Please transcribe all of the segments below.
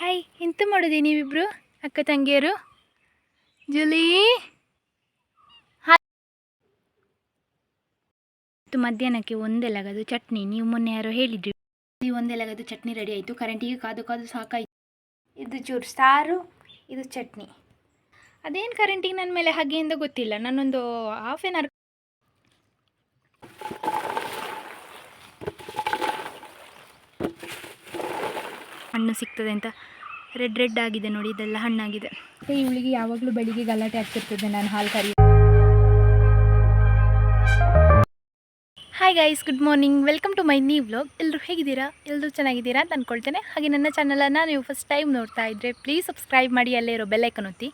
Hi, ಎಂತ ಮಾಡೋದಿ ನೀವಿಬ್ರು, ಅಕ್ಕ ತಂಗಿಯರು? ಜುಲಿ? ಮಧ್ಯಾಹ್ನಕ್ಕೆ ಒಂದೆಲಗದು ಚಟ್ನಿ, ನೀವು ಮೊನ್ನೆ ಯಾರೋ ಹೇಳಿದ್ರಿ. ನೀವು ಒಂದೆಲಗದು ಚಟ್ನಿ ರೆಡಿ ಆಯಿತು, ಕರೆಂಟಿಗೆ ಕಾದು ಕಾದು ಸಾಕಾಯಿತು. ಇದು ಚೂರು ಸಾರು, ಇದು ಚಟ್ನಿ. ಅದೇನು ಕರೆಂಟಿಗೆ ನನ್ನ ಮೇಲೆ ಹಾಗೆಯಿಂದ ಗೊತ್ತಿಲ್ಲ ನಾನೊಂದು ಹಾಫ್ ಆನ್ ಅವರ್ ಹಣ್ಣು ಸಿಗ್ತದೆ ಅಂತ. ರೆಡ್ ರೆಡ್ ಆಗಿದೆ ನೋಡಿ ಇದೆಲ್ಲ ಹಣ್ಣಾಗಿದೆ. ಇವಳಿಗೆ ಯಾವಾಗಲೂ ಬೆಳಿಗ್ಗೆ ಗಲಾಟೆ ಆಗ್ತಿರ್ತದೆ ನಾನು ಹಾಲು ಕರಿ hi guys good morning welcome to my new vlog ಎಲ್ಲರೂ ಹೇಗಿದ್ದೀರಾ? ಎಲ್ಲರೂ ಚೆನ್ನಾಗಿದ್ದೀರಾ ಅಂತ ಅಂದ್ಕೊಳ್ತೇನೆ ಹಾಗೆ ನನ್ನ ಚಾನಲನ್ನು ನೀವು ಫಸ್ಟ್ ಟೈಮ್ ನೋಡ್ತಾ ಇದ್ದರೆ ಪ್ಲೀಸ್ ಸಬ್ಸ್ಕ್ರೈಬ್ ಮಾಡಿ ಅಲ್ಲೇ ಇರೋ ಬೆಲ್ಲೈಕನ್ ಒತ್ತಿ.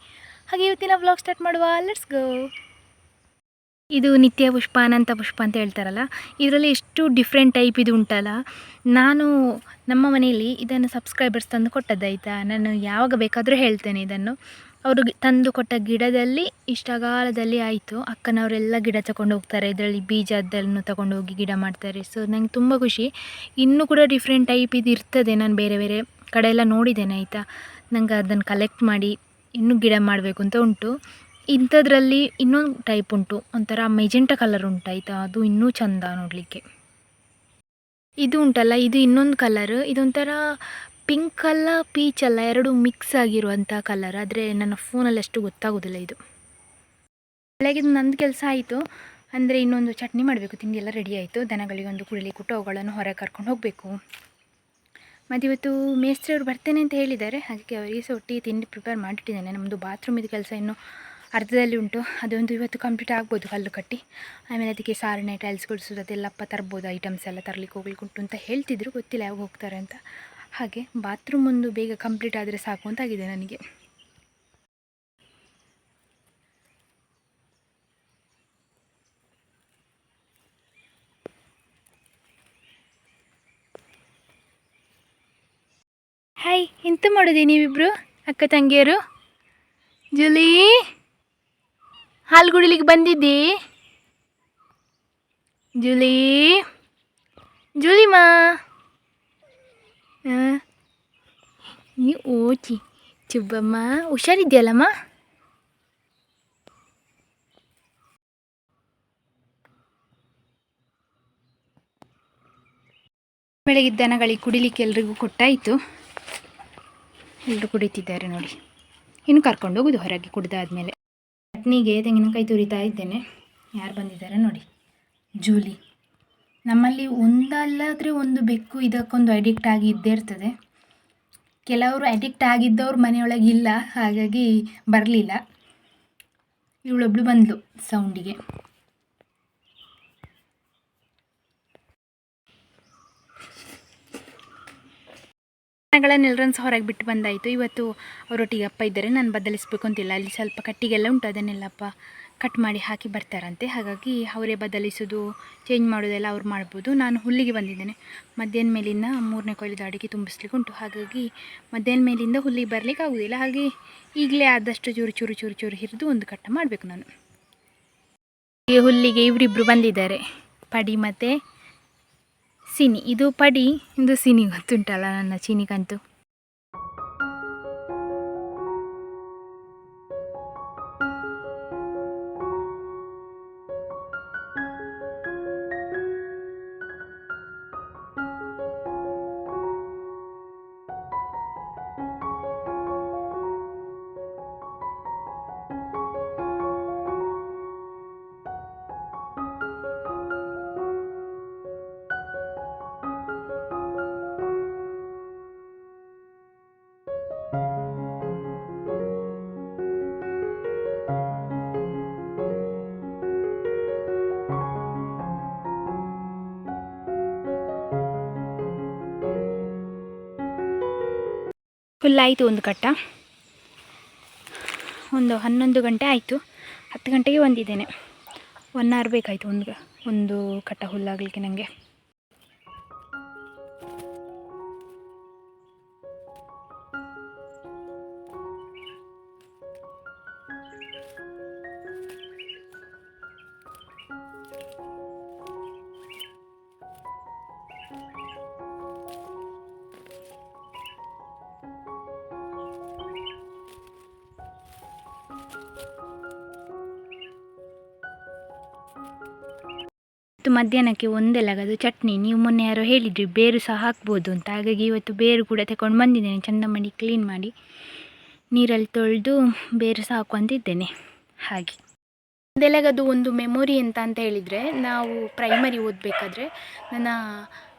ಹಾಗೆ ಇವತ್ತಿನ ವ್ಲಾಗ್ ಸ್ಟಾರ್ಟ್ ಮಾಡುವ. ಲೆಟ್ಸ್ ಗೋ ಇದು ನಿತ್ಯ ಪುಷ್ಪ ಅನಂತ ಪುಷ್ಪ ಅಂತ ಹೇಳ್ತಾರಲ್ಲ, ಇದರಲ್ಲಿ ಎಷ್ಟು ಡಿಫ್ರೆಂಟ್ ಟೈಪ್ ಇದು ಉಂಟಲ್ಲ. ನಾನು ನಮ್ಮ ಮನೆಯಲ್ಲಿ ಇದನ್ನು ಸಬ್ಸ್ಕ್ರೈಬರ್ಸ್ ತಂದು ಕೊಟ್ಟದ್ದಾಯ್ತಾ ನಾನು ಯಾವಾಗ ಬೇಕಾದರೂ ಹೇಳ್ತೇನೆ ಇದನ್ನು. ಅವರು ತಂದು ಕೊಟ್ಟ ಗಿಡದಲ್ಲಿ ಇಷ್ಟಗಾಲದಲ್ಲಿ ಆಯಿತು. ಅಕ್ಕನವರೆಲ್ಲ ಗಿಡ ತಗೊಂಡು ಹೋಗ್ತಾರೆ. ಇದರಲ್ಲಿ ಬೀಜದ್ದನ್ನು ತಗೊಂಡು ಹೋಗಿ ಗಿಡ ಮಾಡ್ತಾರೆ. ಸೊ ನಂಗೆ ತುಂಬ ಖುಷಿ. ಇನ್ನೂ ಕೂಡ ಡಿಫ್ರೆಂಟ್ ಟೈಪ್ ಇದು ಇರ್ತದೆ. ನಾನು ಬೇರೆ ಬೇರೆ ಕಡೆ ಎಲ್ಲ ನೋಡಿದ್ದೇನೆ ಆಯಿತಾ? ನಂಗೆ ಅದನ್ನು ಕಲೆಕ್ಟ್ ಮಾಡಿ ಇನ್ನೂ ಗಿಡ ಮಾಡಬೇಕು ಅಂತ ಉಂಟು. ಇಂಥದ್ರಲ್ಲಿ ಇನ್ನೊಂದು ಟೈಪ್ ಉಂಟು. ಒಂಥರ ಮೆಜೆಂಟ ಕಲರ್ ಉಂಟು ಆಯಿತಾ? ಅದು ಇನ್ನೂ ಚಂದ ನೋಡಲಿಕ್ಕೆ. ಇದು ಉಂಟಲ್ಲ, ಇದು ಇನ್ನೊಂದು ಕಲರ್ ಇದೊಂಥರ ಪಿಂಕ್ ಅಲ್ಲ ಪೀಚ್ ಅಲ್ಲ, ಎರಡು ಮಿಕ್ಸ್ ಆಗಿರುವಂಥ ಕಲರ್ ಆದರೆ ನನ್ನ ಫೋನಲ್ಲಿ ಅಷ್ಟು ಗೊತ್ತಾಗೋದಿಲ್ಲ ಇದು. ಬೆಳಗ್ಗೆ ನಂದು ಕೆಲಸ ಆಯಿತು. ಅಂದರೆ ಇನ್ನೊಂದು ಚಟ್ನಿ ಮಾಡಬೇಕು. ತಿಂಡಿ ಎಲ್ಲ ರೆಡಿ ಆಯಿತು. ದನಗಳಿಗೆ ಒಂದು ಕುಡಿಲಿಕ್ಕೆ ಕೊಟ್ಟು ಅವುಗಳನ್ನು ಹೊರಗೆ ಕರ್ಕೊಂಡು ಹೋಗಬೇಕು. ಮತ್ತು ಇವತ್ತು ಮೇಸ್ತ್ರಿ ಅವರು ಬರ್ತೇನೆ ಅಂತ ಹೇಳಿದ್ದಾರೆ. ಹಾಗಾಗಿ ಅವರಿಗೆ ಸಹ ಒಟ್ಟಿಗೆ ತಿಂಡಿ ಪ್ರಿಪೇರ್ ಮಾಡಿಟ್ಟಿದ್ದೇನೆ ನಮ್ಮದು ಬಾತ್ರೂಮಿದ ಕೆಲಸ ಇನ್ನು ಅರ್ಧದಲ್ಲಿ ಉಂಟು. ಅದೊಂದು ಇವತ್ತು ಕಂಪ್ಲೀಟ್ ಆಗ್ಬೋದು ಕಲ್ಲು ಕಟ್ಟಿ. ಆಮೇಲೆ ಅದಕ್ಕೆ ಸಾರಣೆ ಟೈಲ್ಸ್ ಗುಡಿಸೋದು, ಅದೆಲ್ಲಪ್ಪ ತರ್ಬೋದು ಐಟಮ್ಸ್ ಎಲ್ಲ ತರಲಿಕ್ಕೆ ಹೋಗ್ಲಿಕ್ಕೆ ಉಂಟು ಅಂತ ಹೇಳ್ತಿದ್ರು. ಗೊತ್ತಿಲ್ಲ ಯಾವಾಗ ಹೋಗ್ತಾರೆ ಅಂತ. ಹಾಗೆ ಬಾತ್ರೂಮ್ ಒಂದು ಬೇಗ ಕಂಪ್ಲೀಟ್ ಆದರೆ ಸಾಕು ಅಂತ ಆಗಿದೆ ನನಗೆ. ಹಾಯ್ ಎಂತ ಮಾಡೋದು ನೀವಿಬ್ರು, ಅಕ್ಕ ತಂಗಿಯರು? ಜುಲಿ? ಹಾಲು ಕುಡಿಲಿಕ್ಕೆ ಬಂದಿದ್ದಿ? ಜೂಲಿ? ಜೂಲಿಮಾ? ನೀ ಓಚಿ, ಚುಬ್ಬಮ್ಮ, ಹುಷಾರಿದ್ಯಲ್ಲಮ್ಮ? ಬೆಳಗ್ಗೆ ದನಗಳಿಗೆ ಕುಡಿಲಿಕ್ಕೆ ಎಲ್ರಿಗೂ ಕೊಟ್ಟಾಯಿತು. ಎಲ್ಲರೂ ಕುಡಿತಿದ್ದಾರೆ ನೋಡಿ. ಇನ್ನು ಕರ್ಕೊಂಡು ಹೋಗೋದು ಹೊರಗೆ ಕುಡ್ದಾದ್ಮೇಲೆ. ಚಟ್ನಿಗೆ ತೆಂಗಿನಕಾಯಿ ತುರಿತಾ ಇದ್ದೇನೆ. ಯಾರು ಬಂದಿದ್ದಾರೆ ನೋಡಿ. ಜೂಲಿ. ನಮ್ಮಲ್ಲಿ ಒಂದಲ್ಲಾದರೆ ಒಂದು ಬೆಕ್ಕು ಇದಕ್ಕೊಂದು ಅಡಿಕ್ಟ್ ಆಗಿ ಇದ್ದೇ ಇರ್ತದೆ. ಕೆಲವರು ಅಡಿಕ್ಟ್ ಆಗಿದ್ದವ್ರು ಮನೆಯೊಳಗೆ ಇಲ್ಲ, ಹಾಗಾಗಿ ಬರಲಿಲ್ಲ. ಇವಳೊಬ್ಳು ಬಂದಳು ಸೌಂಡಿಗೆ ದನಗಳನ್ನೆಲ್ಲರನ್ನು ಸಹ ಹೊರಗೆ ಬಿಟ್ಟು ಬಂದಾಯಿತು. ಇವತ್ತು ಅವರೊಟ್ಟಿಗೆ ಅಪ್ಪ ಇದ್ದಾರೆ. ನಾನು ಬದಲಿಸ್ಬೇಕು ಅಂತಿಲ್ಲ. ಅಲ್ಲಿ ಸ್ವಲ್ಪ ಕಟ್ಟಿಗೆಲ್ಲ ಉಂಟು. ಅದನ್ನೆಲ್ಲಪ್ಪ ಕಟ್ ಮಾಡಿ ಹಾಕಿ ಬರ್ತಾರಂತೆ. ಹಾಗಾಗಿ ಅವರೇ ಬದಲಿಸೋದು ಚೇಂಜ್ ಮಾಡೋದೆಲ್ಲ ಅವ್ರು ಮಾಡ್ಬೋದು. ನಾನು ಹುಲ್ಲಿಗೆ ಬಂದಿದ್ದೇನೆ. ಮಧ್ಯಾಹ್ನ ಮೇಲಿಂದ ಮೂರನೇ ಕೊಯ್ಲಿದ ಅಡುಗೆ ತುಂಬಿಸ್ಲಿಕ್ಕೆ ಉಂಟು. ಹಾಗಾಗಿ ಮಧ್ಯಾಹ್ನ ಮೇಲಿಂದ ಹುಲ್ಲಿಗೆ ಬರಲಿಕ್ಕೆ ಆಗೋದಿಲ್ಲ. ಹಾಗೆ ಈಗಲೇ ಆದಷ್ಟು ಚೂರು ಚೂರು ಚೂರು ಚೂರು ಹಿರಿದು ಒಂದು ಕಟ್ಟ ಮಾಡಬೇಕು ನಾನು. ಹುಲ್ಲಿಗೆ ಇವರಿಬ್ರು ಬಂದಿದ್ದಾರೆ. ಪಡಿ ಮತ್ತು ಸಿನಿ. ಇದು ಪಡಿ ಇದು ಸಿನಿ ಗೊತ್ತುಂಟಲ್ಲ ನನ್ನ ಚೀನಿಗಂತೂ. ಫುಲ್ಲಾಯಿತು ಒಂದು ಕಟ್ಟ. ಒಂದು ಹನ್ನೊಂದು ಗಂಟೆ ಆಯಿತು. ಹತ್ತು ಗಂಟೆಗೆ ಬಂದಿದ್ದೇನೆ. ಒನ್ ಅವರ್ ಬೇಕಾಯಿತು ಒಂದು ಒಂದು ಕಟ್ಟ ಹುಲ್ಲಾಗಲಿಕ್ಕೆ ನನಗೆ ಇವತ್ತು ಮಧ್ಯಾಹ್ನಕ್ಕೆ ಒಂದೆಲಗದು ಚಟ್ನಿ. ನೀವು ಮೊನ್ನೆ ಯಾರೋ ಹೇಳಿದ್ರಿ, ಬೇರು ಸಹ ಹಾಕ್ಬೋದು ಅಂತ. ಹಾಗಾಗಿ ಇವತ್ತು ಬೇರು ಕೂಡ ತಗೊಂಡು ಬಂದಿದ್ದೇನೆ. ಚಂದ ಮಾಡಿ ಕ್ಲೀನ್ ಮಾಡಿ ನೀರಲ್ಲಿ ತೊಳೆದು ಬೇರು ಸಹ ಹಾಕ್ಕೊಂತಿದ್ದೇನೆ. ಹಾಗೆ. ಒಂದೆಲಗದು ಒಂದು ಮೆಮೊರಿ ಅಂತ ಅಂತ ಹೇಳಿದರೆ, ನಾವು ಪ್ರೈಮರಿ ಓದಬೇಕಾದ್ರೆ, ನನ್ನ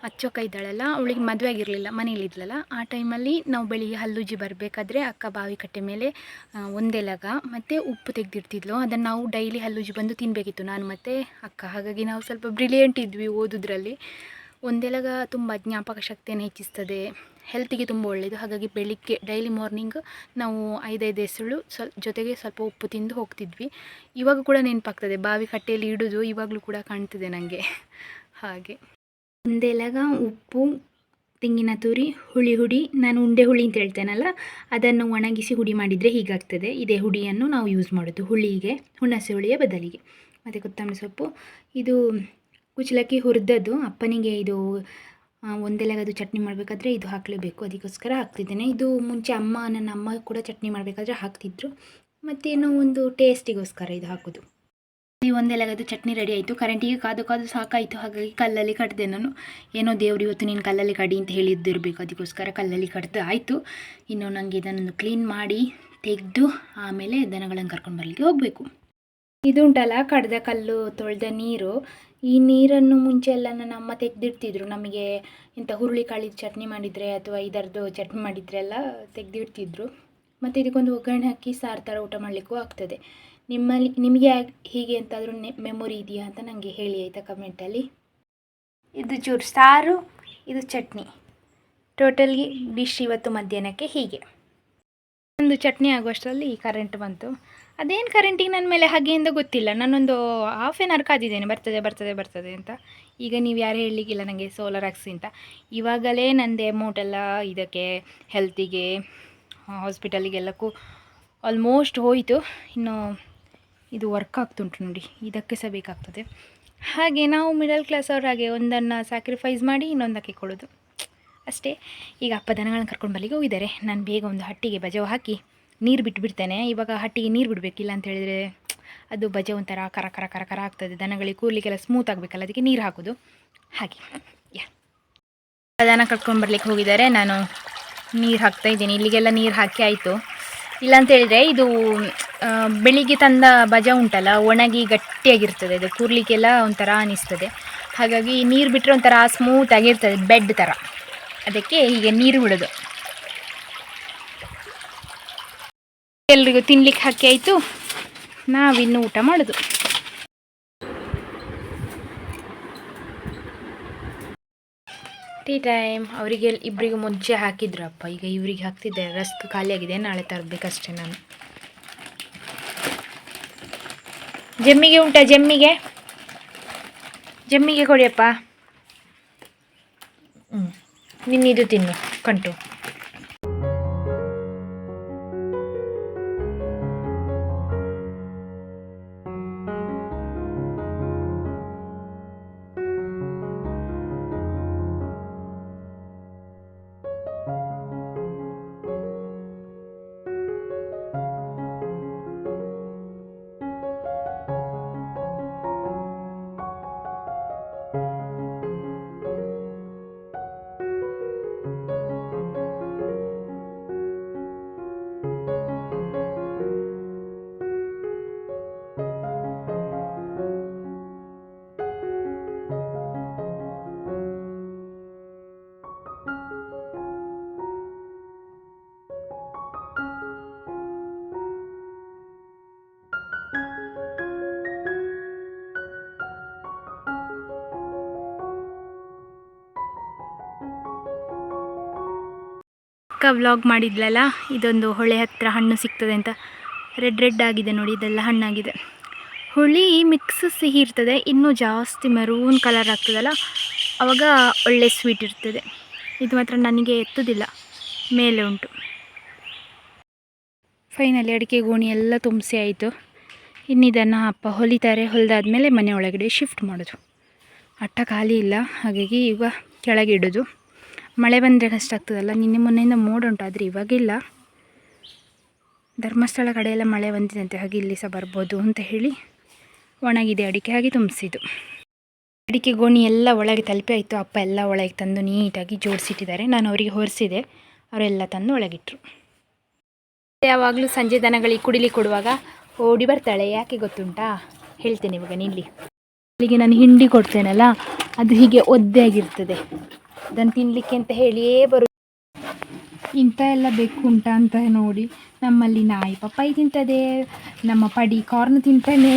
ಅಚ್ಚೊಕ್ಕ ಇದ್ದಾಳಲ್ಲ ಅವಳಿಗೆ ಮದುವೆ ಆಗಿರಲಿಲ್ಲ ಮನೇಲಿದ್ಲಲ್ಲ ಆ ಟೈಮಲ್ಲಿ ನಾವು ಬೆಳಿಗ್ಗೆ ಹಲ್ಲುಜ್ಜಿ ಬರಬೇಕಾದ್ರೆ ಅಕ್ಕ ಬಾವಿ ಕಟ್ಟೆ ಮೇಲೆ ಒಂದೆಲಗ ಮತ್ತು ಉಪ್ಪು ತೆಗೆದಿರ್ತಿದ್ಲು ಅದನ್ನು ನಾವು ಡೈಲಿ ಹಲ್ಲುಜ್ಜಿ ಬಂದು ತಿನ್ನಬೇಕಿತ್ತು ನಾನು ಮತ್ತು ಅಕ್ಕ, ಹಾಗಾಗಿ ನಾವು ಸ್ವಲ್ಪ ಬ್ರಿಲಿಯಂಟ್ ಇದ್ವಿ ಓದೋದ್ರಲ್ಲಿ. ಒಂದೆಲಗ ತುಂಬ ಜ್ಞಾಪಕ ಶಕ್ತಿಯನ್ನು ಹೆಚ್ಚಿಸ್ತದೆ ಹೆಲ್ತಿಗೆ ತುಂಬ ಒಳ್ಳೆಯದು ಹಾಗಾಗಿ ಬೆಳಿಗ್ಗೆ, ಡೈಲಿ ಮಾರ್ನಿಂಗ್ ನಾವು ಐದೈದು ಹೆಸಳು ಸ್ವಲ್ಪ ಜೊತೆಗೆ ಸ್ವಲ್ಪ ಉಪ್ಪು ತಿಂದು ಹೋಗ್ತಿದ್ವಿ. ಇವಾಗ ಕೂಡ ನೆನಪಾಗ್ತದೆ, ಬಾವಿ ಕಟ್ಟೆಯಲ್ಲಿ ಇಡೋದು ಇವಾಗಲೂ ಕೂಡ ಕಾಣ್ತಿದೆ ನನಗೆ ಹಾಗೆ. ಒಂದೆಲಗ ಉಪ್ಪು, ತೆಂಗಿನ ತುರಿ, ಹುಳಿ ಹುಡಿ, ನಾನು ಉಂಡೆ ಹುಳಿ ಅಂತ ಹೇಳ್ತೇನಲ್ಲ, ಅದನ್ನು ಒಣಗಿಸಿ ಹುಡಿ ಮಾಡಿದರೆ ಹೀಗಾಗ್ತದೆ. ಇದೇ ಹುಡಿಯನ್ನು ನಾವು ಯೂಸ್ ಮಾಡೋದು, ಹುಳಿಗೆ, ಹುಣಸೆ ಹುಳಿಯ ಬದಲಿಗೆ. ಮತ್ತು ಕೊತ್ತಂಬರಿ ಸೊಪ್ಪು, ಇದು ಕುಚ್ಚಲಕ್ಕಿ ಹುರಿದದ್ದು, ಅಪ್ಪನಿಗೆ ಇದು ಒಂದೆಲಗ ಒಂದೆಲಗದು ಚಟ್ನಿ ಮಾಡಬೇಕಾದ್ರೆ ಇದು ಹಾಕಲೇಬೇಕು. ಅದಕ್ಕೋಸ್ಕರ ಹಾಕ್ತಿದ್ದೇನೆ. ಇದು ಮುಂಚೆ ಅಮ್ಮ, ನನ್ನ ಅಮ್ಮ ಕೂಡ ಚಟ್ನಿ ಮಾಡಬೇಕಾದ್ರೆ ಹಾಕ್ತಿದ್ರು. ಮತ್ತೇನೋ ಒಂದು ಟೇಸ್ಟಿಗೋಸ್ಕರ ಇದು ಹಾಕೋದು. ಈ ಒಂದೆಲಗದು ಚಟ್ನಿ ರೆಡಿ ಆಯಿತು. ಕರೆಂಟಿಗೆ ಕಾದು ಕಾದು ಸಾಕಾಯಿತು. ಹಾಗಾಗಿ ಕಲ್ಲಲ್ಲಿ ಕಟ್ಟಿದೆ ನಾನು. ಏನೋ ದೇವ್ರು ಇವತ್ತು ನೀನು ಕಲ್ಲಲ್ಲಿ ಕಡಿ ಅಂತ ಹೇಳಿದ್ದಿರಬೇಕು. ಅದಕ್ಕೋಸ್ಕರ ಕಲ್ಲಲ್ಲಿ ಕಡ್ದು ಆಯಿತು. ಇನ್ನು ನನಗೆ ಇದನ್ನು ಕ್ಲೀನ್ ಮಾಡಿ ತೆಗೆದು ಆಮೇಲೆ ದನಗಳನ್ನು ಕರ್ಕೊಂಡು ಬರಲಿಕ್ಕೆ ಹೋಗಬೇಕು. ಇದು ಉಂಟಲ್ಲ ಕಡ್ದ ಕಲ್ಲು, ತೊಳೆದ ನೀರು. ಈ ನೀರನ್ನು ಮುಂಚೆ ಎಲ್ಲ ನನ್ನ ಅಮ್ಮ ತೆಗೆದಿಡ್ತಿದ್ರು. ನಮಗೆ ಇಂಥ ಹುರುಳಿಕಾಳಿದ ಚಟ್ನಿ ಮಾಡಿದರೆ ಅಥವಾ ಇದರದ್ದು ಚಟ್ನಿ ಮಾಡಿದರೆ ಎಲ್ಲ ತೆಗೆದಿಡ್ತಿದ್ರು. ಮತ್ತು ಇದಕ್ಕೊಂದು ಒಗ್ಗರಣೆ ಹಾಕಿ ಸಾರು ಥರ ಊಟ ಮಾಡಲಿಕ್ಕೂ ಆಗ್ತದೆ. ನಿಮ್ಮಲ್ಲಿ, ನಿಮಗೆ ಹೀಗೆ ಎಂತಾದರೂ ಮೆಮೊರಿ ಇದೆಯಾ ಅಂತ ನನಗೆ ಹೇಳಿ ಆಯಿತಾ ಕಮೆಂಟಲ್ಲಿ ಇದು ಚೂರು ಸಾರು, ಇದು ಚಟ್ನಿ. ಟೋಟಲ್ಗೆ ಡಿಶ್ ಇವತ್ತು ಮಧ್ಯಾಹ್ನಕ್ಕೆ ಹೀಗೆ. ಒಂದು ಚಟ್ನಿ ಆಗುವಷ್ಟರಲ್ಲಿ ಕರೆಂಟ್ ಬಂತು. ಅದೇನು ಕರೆಂಟಿಗೆ ನನ್ನ ಮೇಲೆ ಹಾಗೆಯಿಂದ ಗೊತ್ತಿಲ್ಲ. ನಾನೊಂದು ಹಾಫ್ ಆನ್ ಅವರ್ ಕಾದಿದ್ದೇನೆ. ಬರ್ತದೆ ಬರ್ತದೆ ಬರ್ತದೆ ಅಂತ. ಈಗ ನೀವು ಯಾರು ಹೇಳಲಿಕ್ಕಿಲ್ಲ ನನಗೆ ಸೋಲಾರ್ ಹಾಕ್ಸಿ ಅಂತ. ಇವಾಗಲೇ ನಂದು ಅಮೌಂಟ್ ಎಲ್ಲ ಇದಕ್ಕೆ ಹೆಲ್ತಿಗೆ ಹಾಸ್ಪಿಟಲಿಗೆಲ್ಲಕ್ಕೂ ಆಲ್ಮೋಸ್ಟ್ ಹೋಯಿತು. ಇನ್ನು ಇದು ವರ್ಕ್ ಆಗ್ತುಂಟು ನೋಡಿ, ಇದಕ್ಕೆ ಸಹ ಬೇಕಾಗ್ತದೆ. ಹಾಗೆ ನಾವು ಮಿಡಲ್ ಕ್ಲಾಸ್ ಅವ್ರ ಹಾಗೆ ಒಂದನ್ನು ಸ್ಯಾಕ್ರಿಫೈಸ್ ಮಾಡಿ ಇನ್ನೊಂದಕ್ಕೆ ಕೊಡೋದು. ಅಷ್ಟೇ, ಈಗ ಅಪ್ಪ ದನಗಳನ್ನ ಕರ್ಕೊಂಡು ಬಲ್ಲಿಗೆ ಹೋಗಿದ್ದಾರೆ. ನಾನು ಬೇಗ ಒಂದು ಹಟ್ಟಿಗೆ ಬಜವ್ ಹಾಕಿ ನೀರು ಬಿಟ್ಬಿಡ್ತೇನೆ. ಇವಾಗ ಹಟ್ಟಿಗೆ ನೀರು ಬಿಡಬೇಕಿಲ್ಲ ಅಂತ ಹೇಳಿದರೆ ಅದು ಬಜೆ ಒಂಥರ ಕರ ಕರ ಕರ ಕರ ಆಗ್ತದೆ. ದನಗಳಿಗೆ ಕೂರ್ಲಿಕ್ಕೆಲ್ಲ ಸ್ಮೂತ್ ಆಗಬೇಕಲ್ಲ, ಅದಕ್ಕೆ ನೀರು ಹಾಕೋದು. ಹಾಗೆ, ಯಾ. ದನ ಕರ್ಕೊಂಡು ಬರ್ಲಿಕ್ಕೆ ಹೋಗಿದ್ದಾರೆ. ನಾನು ನೀರು ಹಾಕ್ತಾ ಇದ್ದೀನಿ. ಇಲ್ಲಿಗೆಲ್ಲ ನೀರು ಹಾಕಿ ಆಯಿತು. ಇಲ್ಲ ಅಂತ ಹೇಳಿದರೆ ಇದು ಬೆಳಿಗ್ಗೆ ತಂದ ಬಜ ಉಂಟಲ್ಲ, ಒಣಗಿ ಗಟ್ಟಿಯಾಗಿರ್ತದೆ, ಅದು ಕೂರ್ಲಿಕ್ಕೆಲ್ಲ ಒಂಥರ ಅನಿಸ್ತದೆ. ಹಾಗಾಗಿ ನೀರು ಬಿಟ್ಟರೆ ಒಂಥರ ಸ್ಮೂತ್ ಆಗಿರ್ತದೆ ಬೆಡ್ ಥರ ಅದಕ್ಕೆ ಹೀಗೆ ನೀರು ಬಿಡೋದು. ಎಲ್ರಿಗೂ ತಿನ್ಲಿಕ್ಕೆ ಹಾಕಿ ಆಯಿತು. ನಾವಿನ್ನು ಊಟ ಮಾಡೋದು. Tea time. ಅವರಿಗೆ ಇಬ್ಬರಿಗೂ ಮುಂಚೆ ಹಾಕಿದ್ರಪ್ಪ. ಈಗ ಇವರಿಗೆ ಹಾಕ್ತಿದ್ದೆ. ರಸ್ಕ್ ಖಾಲಿಯಾಗಿದೆ. ನಾಳೆ ತರಬೇಕಷ್ಟೇ ನಾನು. ಜಮ್ಮಿಗೆ ಉಂಟಾ ಜಮ್ಮಿಗೆ? ಜಮ್ಮಿಗೆ ಕೊಡಿಯಪ್ಪ ಹ್ಞೂ ನಿನ್ನಿದು ತಿನ್ನು ಕಂಟು. ಅಕ್ಕ ವ್ಲಾಗ್ ಮಾಡಿದ್ಲಲ್ಲ, ಇದೊಂದು ಹೊಳೆ ಹತ್ತಿರ ಹಣ್ಣು ಸಿಗ್ತದೆ ಅಂತ. ರೆಡ್ ರೆಡ್ ಆಗಿದೆ ನೋಡಿ, ಇದೆಲ್ಲ ಹಣ್ಣಾಗಿದೆ. ಹುಳಿ ಮಿಕ್ಸ್ ಸಿಹಿ ಇರ್ತದೆ, ಇನ್ನೂ ಜಾಸ್ತಿ ಮೆರೂನ್ ಕಲರ್ ಆಗ್ತದಲ್ಲ ಆವಾಗ ಒಳ್ಳೆ ಸ್ವೀಟ್ ಇರ್ತದೆ. ಇದು ಮಾತ್ರ ನನಗೆ ಎತ್ತುದಿಲ್ಲ, ಮೇಲೆ ಉಂಟು. ಫೈನಲಿ ಅಡಿಕೆ ಗೋಣಿ ಎಲ್ಲ ತುಂಬಿಸಿ ಆಯಿತು. ಇನ್ನಿದನ್ನು ಅಪ್ಪ ಹೊಲಿತಾರೆ, ಹೊಲಿದಾದ್ಮೇಲೆ ಮನೆ ಒಳಗಡೆ ಶಿಫ್ಟ್ ಮಾಡೋದು. ಅಟ್ಟ ಖಾಲಿ ಇಲ್ಲ, ಹಾಗಾಗಿ ಈಗ ಕೆಳಗೆ ಇಡೋದು. ಮಳೆ ಬಂದರೆ ಕಷ್ಟ ಆಗ್ತದಲ್ಲ, ನಿನ್ನೆ ಮೊನ್ನೆಯಿಂದ ಮೋಡ ಉಂಟು, ಆದರೆ ಇವಾಗಿಲ್ಲ. ಧರ್ಮಸ್ಥಳ ಕಡೆಯೆಲ್ಲ ಮಳೆ ಬಂದಿದಂತೆ ಹಾಗೆ ಇಲ್ಲಿ ಸಹ ಬರ್ಬೋದು ಅಂತ ಹೇಳಿ ಒಣಗಿದೆ, ಅಡಿಕೆ ಹಾಗೆ ತುಂಬಿಸಿದ್ದು. ಅಡಿಕೆ ಗೋಣಿ ಎಲ್ಲ ಒಳಗೆ ತಲುಪಿ ಆಯಿತು, ಅಪ್ಪ ಎಲ್ಲ ಒಳಗೆ ತಂದು ನೀಟಾಗಿ ಜೋಡಿಸಿಟ್ಟಿದ್ದಾರೆ. ನಾನು ಅವರಿಗೆ ಹೊರಿಸಿದೆ, ಅವರೆಲ್ಲ ತಂದು ಒಳಗಿಟ್ರು. ಯಾವಾಗಲೂ ಸಂಜೆ ದನಗಳಿಗೆ ಕುಡಿಲಿ ಕೊಡುವಾಗ ಓಡಿ ಬರ್ತಾಳೆ, ಯಾಕೆ ಗೊತ್ತುಂಟಾ? ಹೇಳ್ತೇನೆ ಇವಾಗ ನಿಲ್ಲಿ. ಅಲ್ಲಿಗೆ ನಾನು ಹಿಂಡಿ ಕೊಡ್ತೇನಲ್ಲ, ಅದು ಹೀಗೆ ಒದ್ದೆ ಆಗಿರ್ತದೆ ಅದನ್ನು ತಿನ್ನಲಿಕ್ಕೆ ಅಂತ ಹೇಳಿಯೇ ಬರು ಇಂಥ ಎಲ್ಲ ಬೇಕು ಉಂಟ ಅಂತ ನೋಡಿ ನಮ್ಮಲ್ಲಿ ನಾಯಿ ಪಪ್ಪಾಯಿ ತಿಂತದೆ, ನಮ್ಮ ಪಡಿ ಕಾರ್ನ್ ತಿಂತಾನೆ.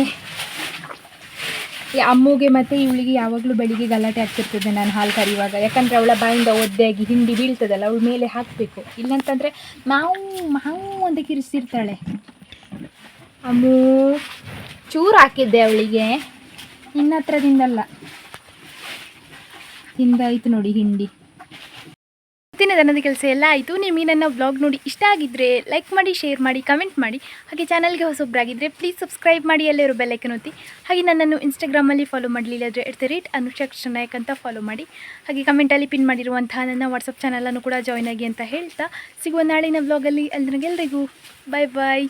ಅಮ್ಮಗೆ ಮತ್ತು ಇವಳಿಗೆ ಯಾವಾಗಲೂ ಬೆಳಿಗ್ಗೆ ಗಲಾಟೆ ಹಾಕ್ತಿರ್ತದೆ ನಾನು ಹಾಲು ಕರೆಯುವಾಗ. ಯಾಕಂದರೆ ಅವಳ ಬಾಯಿಂದ ಒದ್ದೆಯಾಗಿ ಹಿಂಡಿ ಬೀಳ್ತದಲ್ಲ, ಅವಳ ಮೇಲೆ ಹಾಕಬೇಕು. ಇಲ್ಲಂತಂದರೆ ನಾವು ಮಾವು ಅಂತ ಕಿರಿಸಿರ್ತಾಳೆ ಅಮ್ಮ, ಚೂರು ಹಾಕಿದ್ದೆ ಅವಳಿಗೆ. ನಿನ್ನ ಹತ್ರದಿಂದಲ್ಲ ತಿಂದಾಯ್ತು ನೋಡಿ ಹಿಂಡಿ. ಇವತ್ತಿನ ದನದ ಕೆಲಸ ಎಲ್ಲ ಆಯಿತು. ನಿಮಗೆ ನನ್ನ ಬ್ಲಾಗ್ ನೋಡಿ ಇಷ್ಟ ಆಗಿದ್ದರೆ ಲೈಕ್ ಮಾಡಿ ಶೇರ್ ಮಾಡಿ ಕಮೆಂಟ್ ಮಾಡಿ. ಹಾಗೆ ಚಾನಲ್ಗೆ ಹೊಸೊಬ್ಬರಾಗಿದ್ದರೆ ಪ್ಲೀಸ್ ಸಬ್ಸ್ಕ್ರೈಬ್ ಮಾಡಿ ಎಲ್ಲರೂ ಬೆಲ್ಲೈಕನ್ ಒತ್ತಿ. ಹಾಗೆ ನನ್ನನ್ನು ಇನ್ಸ್ಟಾಗ್ರಾಮಲ್ಲಿ ಫಾಲೋ ಮಾಡಲಿಲ್ಲ ಅಂದರೆ at the rate Anushaksha Nayak ಅಂತ ಫಾಲೋ ಮಾಡಿ. ಹಾಗೆ ಕಮೆಂಟಲ್ಲಿ ಪಿನ್ ಮಾಡಿರುವಂತಹ ನನ್ನ ವಾಟ್ಸಪ್ ಚಾನಲನ್ನು ಕೂಡ ಜಾಯ್ನ್ ಆಗಿ ಅಂತ ಹೇಳ್ತಾ. ಸಿಗುವ ನಾಳಿನ ಬ್ಲಾಗಲ್ಲಿ ಅಲ್ಲಿ ನನಗೆಲ್ಲರಿಗೂ ಬಾಯ್ ಬಾಯ್